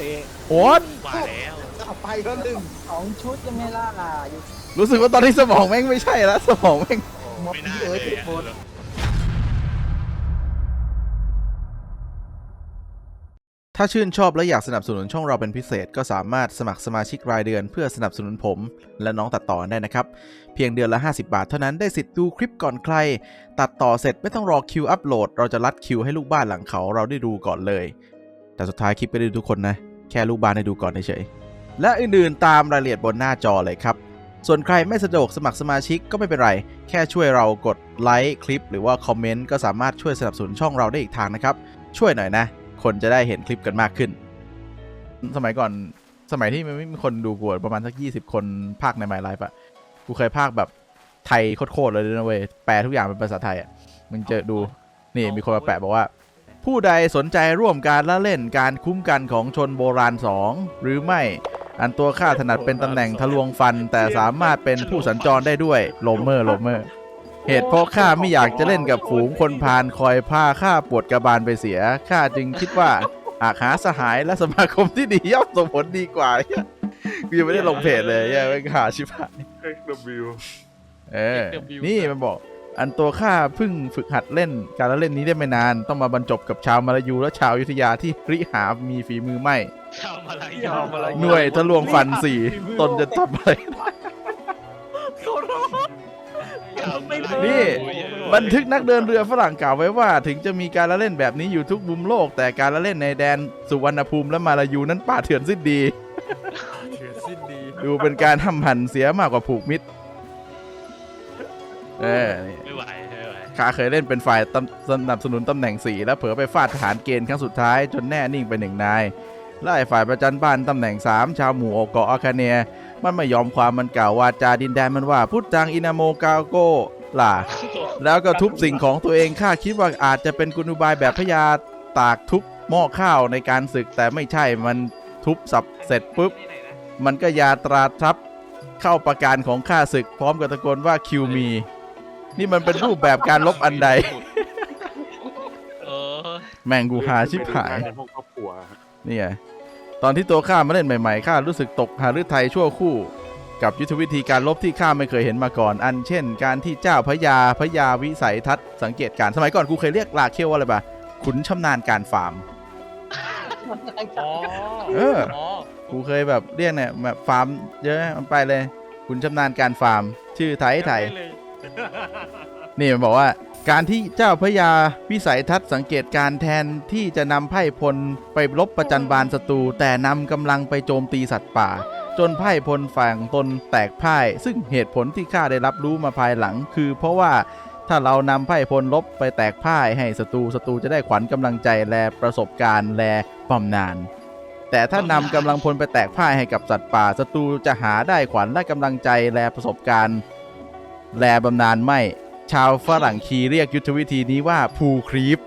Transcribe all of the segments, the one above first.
เอะโอ๊ตว่าแล้วเอาไปแล้วหนึ่งสองชุดยังไม่ล่าอยู่รู้สึกว่าตอนนี้สมองแม่งไม่ใช่แล้วสมองแม่งหมดไม่น่าที่เลเอ๋ยยติดอะหมดถ้าชื่นชอบและอยากสนับสนุนช่องเราเป็นพิเศษ ก็สามารถสมัครสมาชิกรายเดือนเพื่อสนับสนุนผม และน้องตัดต่อได้นะครับ เพียงเดือนละ 50 บาทเท่านั้นได้สิทธิ์ดูคลิปก่อนใคร ตัดต่อเสร็จไม่ต้องรอคิวอัปโหลด เราจะรัดคิวให้ลูกบ้านหลังเขาเราได้ดูก่อนเลย แต่สุดท้ายคลิปไม่ได้ดูทุกคนนะ แค่ลูกบ้านได้ดูก่อนเฉยๆและอื่นๆตามรายละเอียดบนหน้าจอเลยครับ ส่วนใครไม่สะดวกสมัครสมาชิกก็ไม่เป็นไร แค่ช่วยเรากดไลค์คลิป หรือว่าคอมเมนต์ก็สามารถช่วยสนับสนุนช่องเราได้อีกทางนะครับ ช่วยหน่อยนะ คนจะได้เห็นคลิปกันมากขึ้น สมัยก่อนสมัยที่มันไม่มีคนดูกูอะประมาณสักยี่สิบคนภาคใน My Life อะกูเคยภาคแบบไทยโคตรๆเลยนะเว้ยแปลทุกอย่างเป็นภาษาไทยอะมึงเจอดูนี่มีคนมาแปะบอกว่า ผู้ใดสนใจร่วมการละเล่นการคุ้มกันของชนโบราณ2หรือไม่อันตัวข้าถนัดเป็นตำแหน่งทะลวงฟัน แต่สามารถเป็นผู้สัญจรได้ด้วยโลเมอร์โลเมอร์ เหตุเพราะข้าไม่อยากจะเล่นกับฝูงคนพาลคอยพาข้าปวดกระบาลไปเสียข้าจึงคิดว่าหากหาสหายและสมาคมที่ดีย่อมส่งผลดีกว่ากูยังไม่ได้ลงเพจเลยยังไม่หาชิบหาย XW เออ นี่มันบอก อันตัวข้าเพิ่งฝึกหัดเล่น การละเล่นนี้ได้ไม่นาน ต้องมาบรรจบกับชาวมาลายูและชาวอยุธยาที่ริหามีฝีมือไม่ ชาวมาลายชาวมาลาหน่วยทะลวงฟันสี่ตนจะทำอะไร นี่ บันทึกนักเดินเรือฝรั่งกล่าวไว้ว่า ถึงจะมีการละเล่นแบบนี้อยู่ทุกมุมโลก แต่การละเล่นในแดนสุวรรณภูมิและมาลายูนั้นป่าเถื่อนสิ้นดีเถื่อนสิ้นดี ดูเป็นการทำหันเสียมากกว่าผูกมิตร เออนี่ไม่ไหวไม่ไหวข้าเคยเล่นเป็นฝ่ายตำสนับสนุนตำแหน่งสีแล้วเผลอไปฟาดทหารเกณฑ์ครั้งสุดท้ายจนแน่นิ่งไปหนึ่งนายไล่ฝ่ายประจันบ้านตำแหน่ง 3 ชาวหมู่เกาะอาคาเนีย มันไม่ยอมความมันกล่าววาจาดินแดนมันว่าพุทธังอินาโมกาโกล่ะ แล้วก็ทุบสิ่งของตัวเองข้าคิดว่าอาจจะเป็นกุนุบายแบบพญาตากทุบหม้อข้าวในการศึกแต่ไม่ใช่มันทุบสับเสร็จปุ๊บ มันก็ยาตราทับเข้าประการของข้าศึกพร้อมกับตะโกนว่าคิวมี นี่มันเป็นรูปแบบการลบอันใด เออแม่งกูหาชิบหายในห้องครอบครัวนี่ไง ตอนที่ตัวข้ามาเล่นใหม่ๆ ข้ารู้สึกตกหาฤทัยชั่วคู่ กับยุทธวิธีการลบที่ข้าไม่เคยเห็นมาก่อน อันเช่น การที่เจ้าพระยาพระยาวิสัยทัศน์สังเกตการณ์สมัยก่อนกูเคยเรียกลาเคียวว่าอะไรปะขุนชำนาญการฟาร์ม อ๋อเออ อ๋อกูเคยแบบเรียกเนี่ยแบบฟาร์มเยอะมันไปเลยขุนชำนาญการฟาร์ม ชื่อไทยไทย นี่มันบอกว่าการที่เจ้าพระยาวิสัยทัศน์สังเกตการแทนที่จะนำไพ่พลไปลบประจันบานศัตรูแต่นำกำลังไปโจมตีสัตว์ป่า จนไพ่พลฝั่งตนแตกพ่าย ซึ่งเหตุผลที่ข้าได้รับรู้มาภายหลัง คือเพราะว่าถ้าเรานำไพ่พลลบไปแตกพ่ายให้ศัตรูศัตรูจะได้ขวัญกำลังใจและประสบการณ์และบำนาญแต่ถ้านำกำลังพลไปแตกพ่ายให้กับสัตว์ป่าศัตรูจะหาได้ขวัญและกำลังใจและประสบการณ์ แลบำนาญไม่ ชาวฝรั่งคีเรียกยุทธวิธีนี้ว่าพูครีป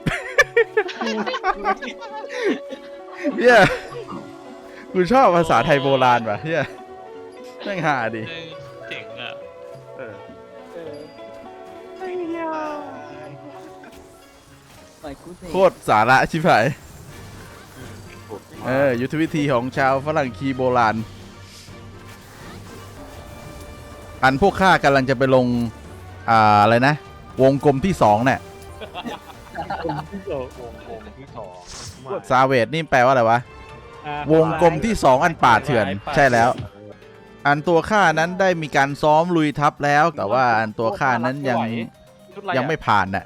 เฮียกูชอบภาษาไทยโบราณว่ะเฮียแม่งหาดิเจ๋งอะเออเออไม่กูโคตรสาระชิบหายโหดเออยุทธวิธีของชาวฝรั่งคีโบราณ อันพวกข้ากำลังจะไปลงอ่าอะไรนะ วงกลมที่สองเนี่ยที่สองวงวงที่สองมาซาเวดนี่แปลว่าอะไรวะวงกลมที่สองอันป่าเถื่อนใช่แล้ว อันตัวข้านั้นได้มีการซ้อมลุยทับแล้ว แต่ว่าอันตัวข้านั้นยังยังไม่ผ่านน่ะ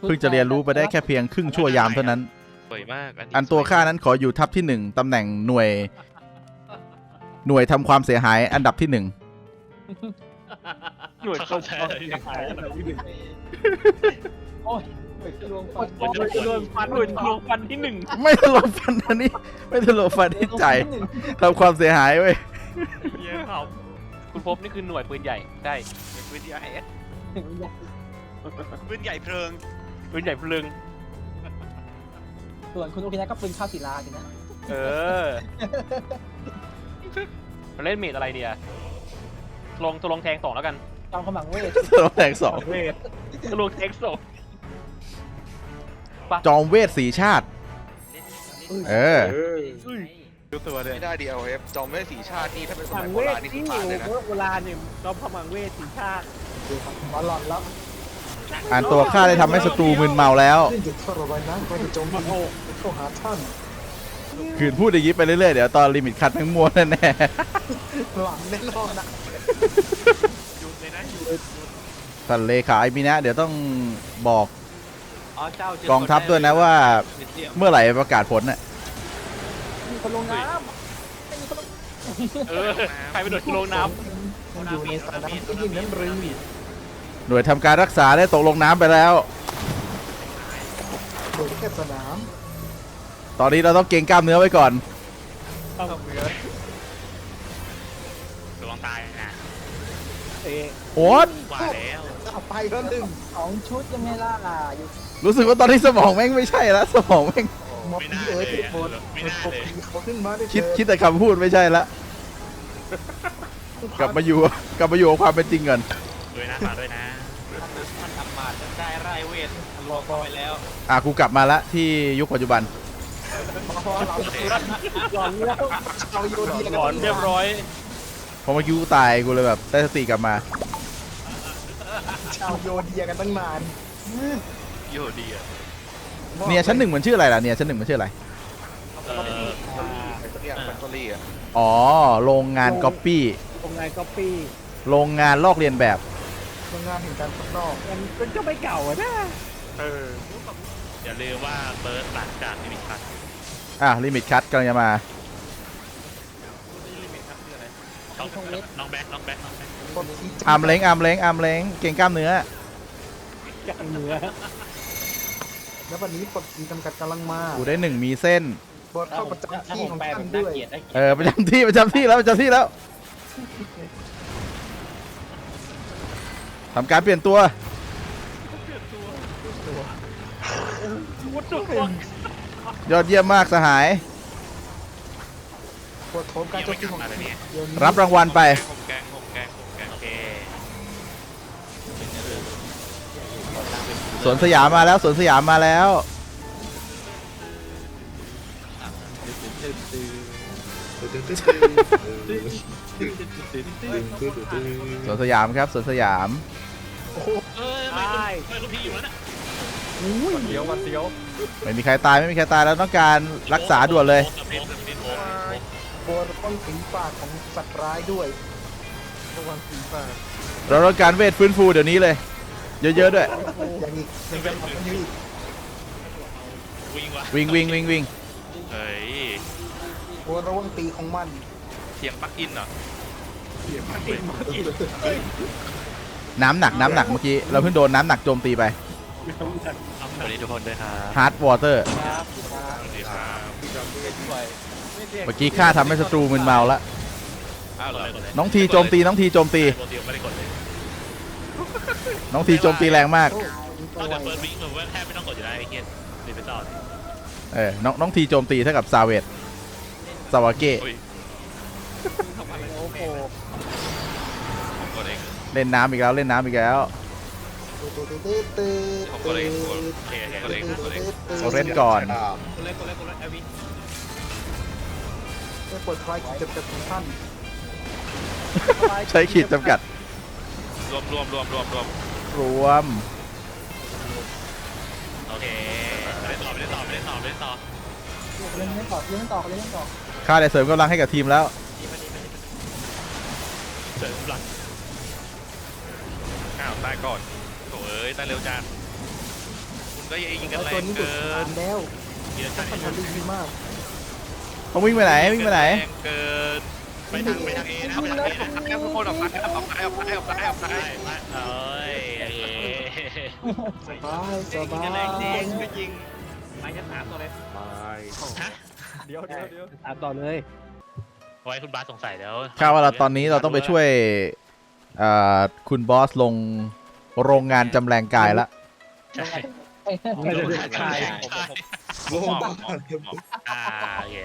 เพิ่งจะเรียนรู้ไปได้แค่เพียงครึ่งชั่วยามเท่านั้น สวยมากอันนี้อันตัวข้านั้นขออยู่ทัพที่หนึ่งตำแหน่งหน่วย หน่วยทำความเสียหายอันดับที่หนึ่ง หน่วยเข้าใจเข้าอะไรหายอะไรที่หนึ่งโอ้ยหน่วยทะลวงฟันหน่วยทะลวงฟันหน่วยทะลวงฟันที่หนึ่งไม่ทะลวงฟันอันนี้ ไม่ทะลวงฟันที่ใจทำความเสียหายเว้ยเยี่ยครับคุณพบนี่คือหน่วยปืนใหญ่ใช่ปืนใหญ่ปืนใหญ่เพลิงปืนใหญ่พลึงส่วนคุณโอเคนะก็ปืนข้าวศิลาสินะเออมาเล่นเมดอะไรเดีย ลงตัวลงแทงสองแล้วกันจอมขมังเวททะลวงแทงสองเวทตัวลงแทงสองจอมเวทสีชาติ เออเออดูตัวเลยไม่ได้ดีเอลเอฟจอมเวทสีชาตินี่ถ้าเป็นสมัมัยงโบเวราทณนี่คืนี่อผ่านเลยนะโบราณเนี่ยจอมพมังเวทสีชาติดูครับบอลลอนแล้วอ่านตัวข้าได้ทำให้ศัตรูมึนเมาแล้วขึ้นจุดทรมานนะก็จะโจมตีเข้าหาท่านคืนพูดอย่างนี้ไปเรื่อยๆ เดี๋ยวตอนลิมิตคัดแม่งมัวแน่หลังแน่นอนนะ หยุดเลยนะหยุดๆท่านเลขาไอมีนะ เดี๋ยวต้องบอกอ๋อเจ้ากองทัพด้วยนะว่าเมื่อไหร่ประกาศผลน่ะมีคนลงน้เออใครไปโดดลงน้ำมันอยู่ในสระน้ำที่ยิ่งนั้นหรือหน่วยทำการรักษาได้ตกลงน้ำไปแล้ว โดยแค่สนามตอนนี้เราต้องเก่งกล้ามเนื้อไว้ก่อน ระวังตายนะ เอ๊ะโอ๊ตว่าแล้วเอาไปแล้วหนึ่งสองชุดยังไงล่ะอยู่รู้สึกว่าตอนนี้สมองแม่งไม่ใช่แล้วสมองแม่งมอบไม่พีน่าเอ๋ยเลยทุกอะคนไม่มันน่าปกเลยติเขาขึ้นมาได้คิดเถอะคิดแต่คำพูดไม่ใช่ละกลับมาอยู่กลับมาอยู่กับความเป็นจริงก่อนด้วยนะฝากด้วยนะำทำมาจะได้ไรเวทรอคอยแล้วอะกูกลับมาละที่ยุคปัจจุบัน พอเราหลอนแล้วเราโยนดีหลอนเรียบร้อย พอเมื่อกี้กูตายกูเลยแบบได้สติกลับมาเราโยนดีกันตั้งนานโยดีอะเนี่ยชั้นหนึ่งมันชื่ออะไรล่ะเนี่ยชั้นหนึ่งมันชื่ออะไรเออไอ้ตัวเนี้ยแฟคทอรี่อะอ๋อโรงงานก๊อปปี้ตรงไหนก็ปี้โรงงานลอกเลียนแบบโรงงานแห่งการข้างนอกมันมันก็ไม่เก่าอะนะเอออย่าลืมว่าเบิร์ดหลังจากนิมิตคัทอะลิมิตคัตกำลังจะมา น้องแบ็คน้องแบ็คน้องแบ็คปลดทีอาร์มเล้งอาร์มเล้งอาร์มเล้งเก่งกล้ามเนื้อกลางเหนือแล้ววันนี้ปลดทีจำกัดกำลังมากูได้หนึ่งมีเส้นปลดเข้าประจำที่ของท่านด้วยเออประจำที่ประจำที่แล้วประจำที่แล้วทำการเปลี่ยนตัว ยอดเยี่ยมมากสหาย ปลดโถมการยังโจมไม่ตีกลับของมาเลยเนี่ยเดี๋ยวนี้รับรางวัลไป ผมแกงผมแกงผมแกงโอเคสวนสยามมาแล้วสวนสยามมาแล้ว สวนสยามครับสวนสยาม เอ้ยไม่คุณไม่คุณพี่อยู่แล้วน่ะเสียวมาเสียวไม่มีใครตายไม่มีใครตายแล้วต้องการรักษาด่วนเลย โอ้กับเป็นโอ้ กับเป็นโอ้โบนป้องฝีปากของสัตว์ร้ายด้วยระวังฝีปากเราต้องการเวทฟื้นฟูเดี๋ยวนี้เลย เยอะๆด้วย อย่างอีกยังจะทำกันอยู่อีกวิ่งวะวิ่งวิ่งวิ่งวิ่งเฮ้ยโบนระวังตีของมันเสียงปลั๊กอินเหรอน้ำหนักน้ำหนักเมื่อกี้ เราเพิ่งโดนน้ำหนักโจมตีไปสวัสดีทุกคนด้วยครับฮาร์ดวอเตอร์ ครับสวัสดีครับ เมื่อกี้ข้าทำให้ศัตรูมึนเมาละอ้าวเหรอน้องทีโจมตีน้องทีโจมตี ปกติไม่ได้กดเลยน้องทีโจมตีแรงมากโอ้ยนอกจากเปิดวิ่งผมว่าแทบไม่ต้องกดอยู่แล้วไอ้เหี้ยรีบไปต่อเลยเออน้องน้องทีโจมตีเท่ากับซาเวตซาวาเกะอุ้ยโอ้โหผมกดเองเล่นน้ำอีกแล้วเล่นน้ำอีกแล้วผมกดเองผมกดโอเคกดเองกดเองเอาเล่นก่อนกดเล่นกดเล่นกดเล่นไอวี ไม่ปลดคลายขีดจำกัดของท่านใช้ขีดจำกัดรวมรวมรวมรวมรวมรวม โอเคไม่ได้ต่อไม่ได้ต่อไม่ได้ต่อไม่ได้ต่อเล่นไม่ต่อเล่นไม่ต่อเล่นไม่ต่อข้าได้เสริมกำลังให้กับทีมแล้วเสริมหลังอ้าวตายก่อนโถ่เอ้ยตายเร็วจังคุณก็ยิงกัแล้นวแรตัวงนี้ดุเกิทานนแล้วเยอะจัง ท่านทำดีมาก ต้องวิ่งไปไหนวิ่งไปไหนแรงเกินไปทางไปทางเอนะไปทางเอนะแค่ทุกคนออกซ้ายออกซ้ายออกซ้ายออกซ้ายออกซ้ายเอ้ยโอเคสบายสบายแรงจริงก็ยิงไปชั้นสามตัวเลยฮะเดี๋ยวเดี๋ยวเดี๋ยวตามต่อเลยไว้คุณบาสสงสัยแล้วข้าว่าเราตอนนี้เราต้องไปช่วยเอ่อคุณบอสลงโรงงานจำแรงกายละใช่ไม่ได้ใช่ผมผมผมผมอ่าเย้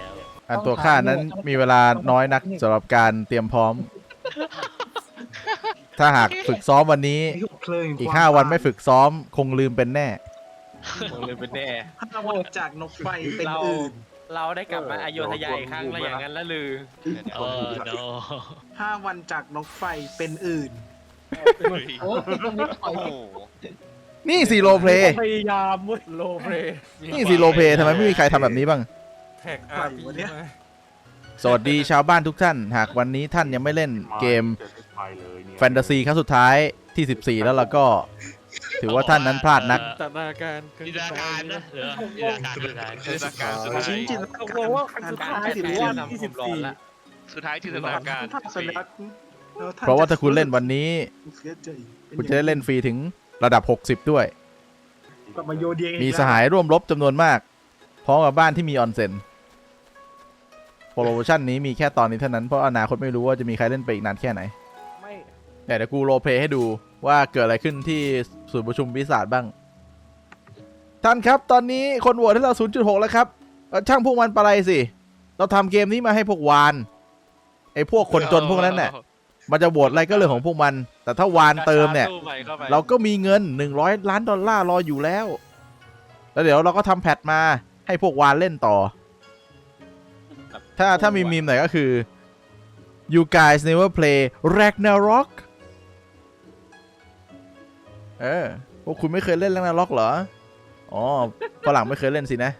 อันตัวข้านั้นมีเวลาน้อยนักสำหรับการเตรียมพร้อม ถ้าหากฝึกซ้อมวันนี้เพลิงอีก5วันไม่ฝึกซ้อม คงลืมเป็นแน่ผมเลยเป็นแน่ถ้าโหดจากนกไฟเป็นเราอื่นเราได้กลับมาอโยธยาอีกครั้งแล้วอย่างนั้นละลือเออ no ห้าวันจากนกไฟเป็นอื่นโอ้ยตรงนี้ถอยโอ้โหนี่ซีโรเพลย์พยายามเว้ยโลเพรนี่ซีโรเพลย์ทำไมไม่มีใครทำแบบนี้บ้างแท็กอาร์พีมาสวัสดีชาวบ้านทุกท่าน หากวันนี้ท่านยังไม่เล่นเกมไปเลยเนี่ยแฟนตาซีครั้งสุดท้ายที่ 14 แล้วเราก็ ถือว่าท่านนั้นพลาดนักจัดนาการจินตนาการนะเหลือจินตนาการสุดท้ายจินตนาการสุดท้ายชิ้นจินตนาการว่าครั้งสุดท้ายหรือว่าที่สิบสี่สุดท้ายจินตนาการท่านสัญลักษณ์แล้วท่นเพราะว่าถ้าคุณเล่นวันนี้เสียใจป็คุณจะได้เล่นฟรีถึงระดับ 60 ด้วยกลับมาโยเดียงอีกมีแล้วสหายร่วมรบจำนวนมากพร้อมกับบ้านที่มีออนเซ็น โปรโมชั่นนี้มีแค่ตอนนี้เท่านั้น เพราะอนาคตไม่รู้ว่าจะมีใครเล่นไปอีกนานแค่ไหนไม่แต่เดี๋ยวกูโรลเพลย์ให้ดูว่าเกิดอะไรขึ้นที่ศูนย์ประชุมวิสาทบ้าง ท่านครับตอนนี้คนโหวตให้เรา 0.6 แล้วครับเอ่อช่างพวกมันปะไรสิ เราทำเกมนี้มาให้พวกวานไอ้พวกคนจนพวกนั้นเนี่ยมันจะโหวตอะไรก็เรื่องของพวกมัน แต่ถ้าวานเติมเนี่ย เราก็มีเงิน 100 ล้านดอลลาร์รออยู่แล้ว แล้วเดี๋ยวเราก็ทำแพทมาให้พวกวานเล่นต่อ ถ้าถ้ามีมีมหน่อยก็คือ you guys never play Ragnarok เออพวกคุณไม่เคยเล่น Ragnarok เหรอ อ๋อฝรั่งไม่เคยเล่นสินะ